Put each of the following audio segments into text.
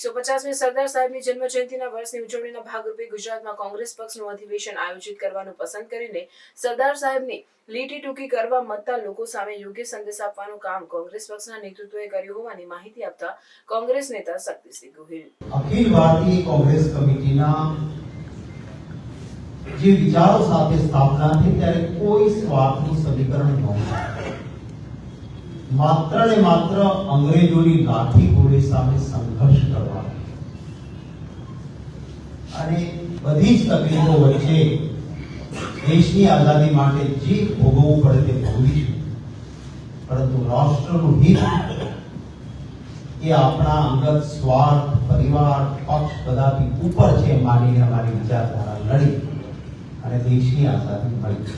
એકસો પચાસમી સરદાર સાહેબની જન્મ જયંતિના વર્ષની ઉજવણીના ભાગરૂપે ગુજરાતમાં કોંગ્રેસ પક્ષનું અધિવેશન આયોજિત કરવાનું પસંદ કરીને સરદાર સાહેબની લીટી ટૂંકી કરવા મતતા લોકો સામે યોગ્ય સંદેશ આપવાનું કામ કોંગ્રેસ પક્ષના નેતૃત્વએ કર્યું હોવાની માહિતી આપતા કોંગ્રેસ નેતા શક્તિસિંહ ગોહિલ. અખિલ ભારતીય કોંગ્રેસ કમિટીના જે વિચારો સાથે સ્થાપના થઈ, ત્યારે કોઈ સ્વાર્થનું સમીકરણ નહોતું. માત્ર ને માત્ર અંગ્રેજોની લાઠી ગોળી સામે સંઘર્ષ કરવા. અને બધી જ તકલીફો વચ્ચે દેશની આઝાદી માટે જે ભોગવવું પડે તે ભોગવીશું પરંતુ રાષ્ટ્રનું હિત એ આપણા અંગત સ્વાર્થ, પરિવાર, પક્ષ બધાથી ઉપર છે માનીને અમારી વિચારધારા લડી અને દેશની આઝાદી મળી.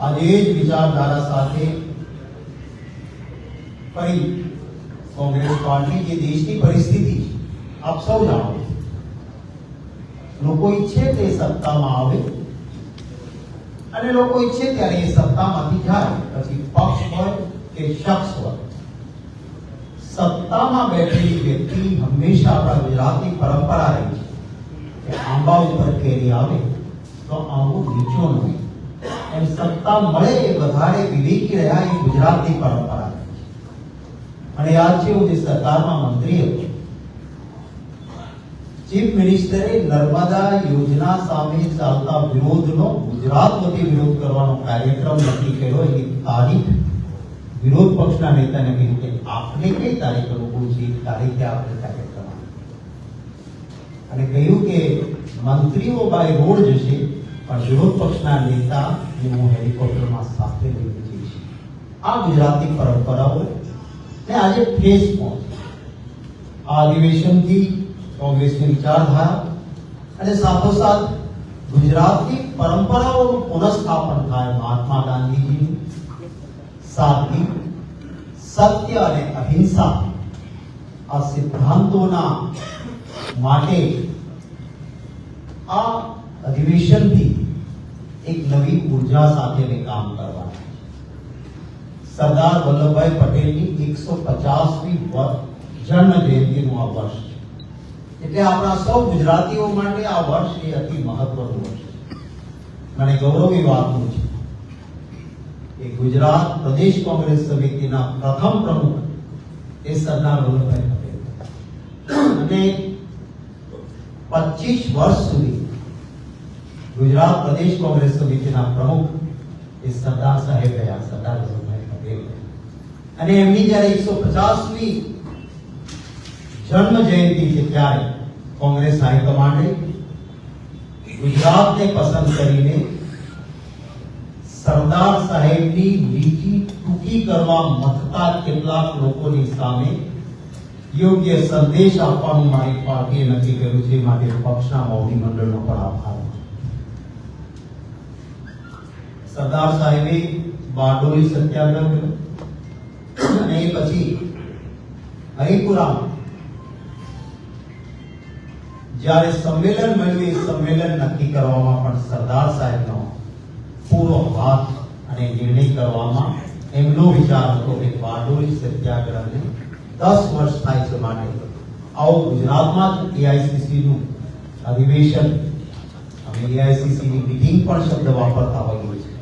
આજે જ વિચારધારા સાથે ફરી કોંગ્રેસ પાર્ટી જે દેશની પરિસ્થિતિ છે આપ સૌ જાણો છો. લોકો ઈચ્છે તે સત્તામાં આવે અને લોકો ઈચ્છે ત્યારે એ સત્તામાંથી જાય પછી પક્ષ હોય કે શખ્સ હોય સત્તામાં બેઠેલી વ્યક્તિ હંમેશા આપણા ગુજરાતની પરંપરા રહી છે કે આંબા ઉપર કેરી આવે તો આંબો નીચો નહીં એમ સત્તા મળે એ વધારે વિવેકી રહ્યા એ ગુજરાતની પરંપરા રહી છે અને યાદ છે હું જે સરકારમાં મંત્રી હતો ચીફ મિનિસ્ટરે નર્મદા યોજના સામે ચાલતા વિરોધનો ગુજરાત વતી વિરોધ કરવાનો કાર્યક્રમ નક્કી કર્યો એની તારીખ વિરોધ પક્ષના નેતાને કહ્યું કે આપને કઈ તારીખ અનુકૂળ છે એ તારીખે આપણે કાર્યક્રમ આપીએ. અને કહ્યું કે મંત્રીઓ બાય રોડ જશે પણ વિરોધ પક્ષના નેતા ને હું હેલિકોપ્ટરમાં સાથે લઈને જઈશ આ ગુજરાતની પરંપરાઓ ને આજે ઠેસ પહોંચી આ અધિવેશનથી કોંગ્રેસની વિચારધારા અને સાથોસાથ ગુજરાતની પરંપરાઓનું પુનઃસ્થાપન થાય મહાત્મા ગાંધીજીની સાદગી સત્ય અને અહિંસા આ સિદ્ધાંતોના માટે આ અધિવેશનથી એક નવી ઉર્જા સાથે મેં કામ કરવાનું છે. સરદાર વલ્લભભાઈ પટેલની એકસો પચાસમી જન્મ જયંતિનું આ વર્ષ છે એટલે આપણા સૌ ગુજરાતીઓ માટે આ વર્ષ એ અતિ મહત્વનું વર્ષ છે મને ગૌરવ એ વાતનું છે કે ગુજરાત પ્રદેશ કોંગ્રેસ સમિતિના પ્રથમ પ્રમુખ એ સરદાર વલ્લભભાઈ પટેલ અને 25 વર્ષ સુધી ગુજરાત પ્રદેશ કોંગ્રેસ સમિતિના પ્રમુખ એ સરદાર સાહેબ રહ્યા સરદાર વલ્લભભાઈ પટેલ અને એમની જ્યારે એકસો પચાસમી જન્મ જયંતિ છે ત્યારે કોંગ્રેસ હાઈકમાન્ડે ગુજરાતને પસંદ કરીને સરદાર સાહેબની લીટી ટૂંકી કરવા મથતા કેટલાક લોકોની સામે યોગ્ય સંદેશ આપવાનું મારી પાર્ટીએ નક્કી કર્યું છે માટે પક્ષના મોવડી મંડળનો પણ આભાર સરદાર સાહેબે બારડોલી સત્યાગ્રહ કર્યો. અને એ પછી હરિપુરા જ્યારે સંમેલન મળ્યું સંમેલન નક્કી કરવામાં પણ સરદાર સાહેબનો પૂરો હાથ અને નિર્ણય કરવામાં એમનો વિચાર હતો કે બારડોલી સત્યાગ્રહને દસ વર્ષ થાય છે માટે. આવો ગુજરાતમાં જ એઆઈસીસીનું અધિવેશન. અમે એઆઈસીસીની મિટિંગ પણ શબ્દ વાપરતા હોઈએ છીએ.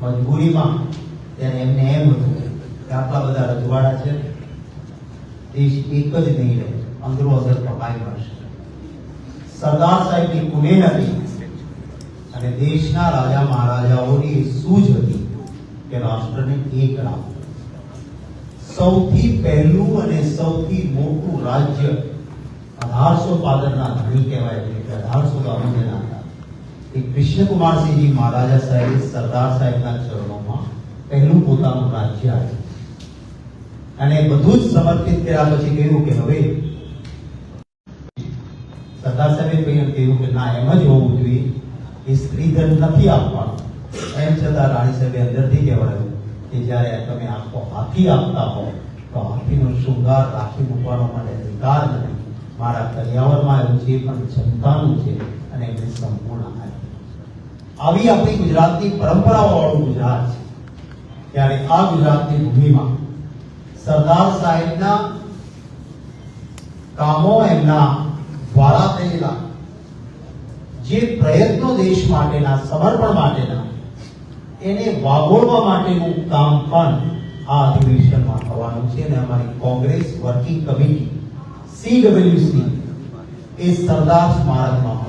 મજબૂરીમાં ત્યારે એમને એમ હતું કે આટલા બધા રજવાડા છે દેશ એક જ નહીં રહે, અંદરો અંદર કપાઈ પડશે સરદાર સાહેબની કુનેહ હતી અને દેશના રાજા મહારાજાઓની સૂઝ હતી કે રાષ્ટ્રને એક રાખવું સૌથી પહેલું અને સૌથી મોટું રાજ્ય અઢારસો પાદરના ધણી કહેવાય છે કે અઢારસો ગામોના હતા કૃષ્ણકુમારસિંહજી મહારાજા સાહેબે સરદાર સાહેબના ચરણોમાં પહેલું પોતાનું રાજ્ય આપ્યું. અને બધું જ સમર્પિત કર્યા પછી કહ્યું કે હવે સરદાર સાહેબે કહ્યું કહ્યું કે ના, એમ જ હોવું જોઈએ. એ સ્ત્રી સ્ત્રીધન નથી આપવાનું. એમ છતાં રાણી સાહેબે અંદરથી કહેવાયું કે જ્યારે તમે આખો હાથી આપતા હો, તો હાથીનો શૃંગાર રાખી મૂકવાનો મને અધિકાર નથી. મારા કરિયાવરમાં આવ્યું છે, પણ જનતાનું છે અને એમને સંપૂર્ણ આપ્યું આવી આપણી ગુજરાતની પરંપરાવાળું ગુજરાત છે. ત્યારે આ ગુજરાતની ભૂમિમાં સરદાર સાહેબના કામો એમના દ્વારા થયેલા, જે પ્રયત્નો દેશ માટેના, સમર્પણ માટેના, એને વાગોળવા માટેનું કામ પણ આ અધિવેશનમાં થવાનું છે અને અમારી Congress working committee C W C इस सरदार स्मारक महोत्सव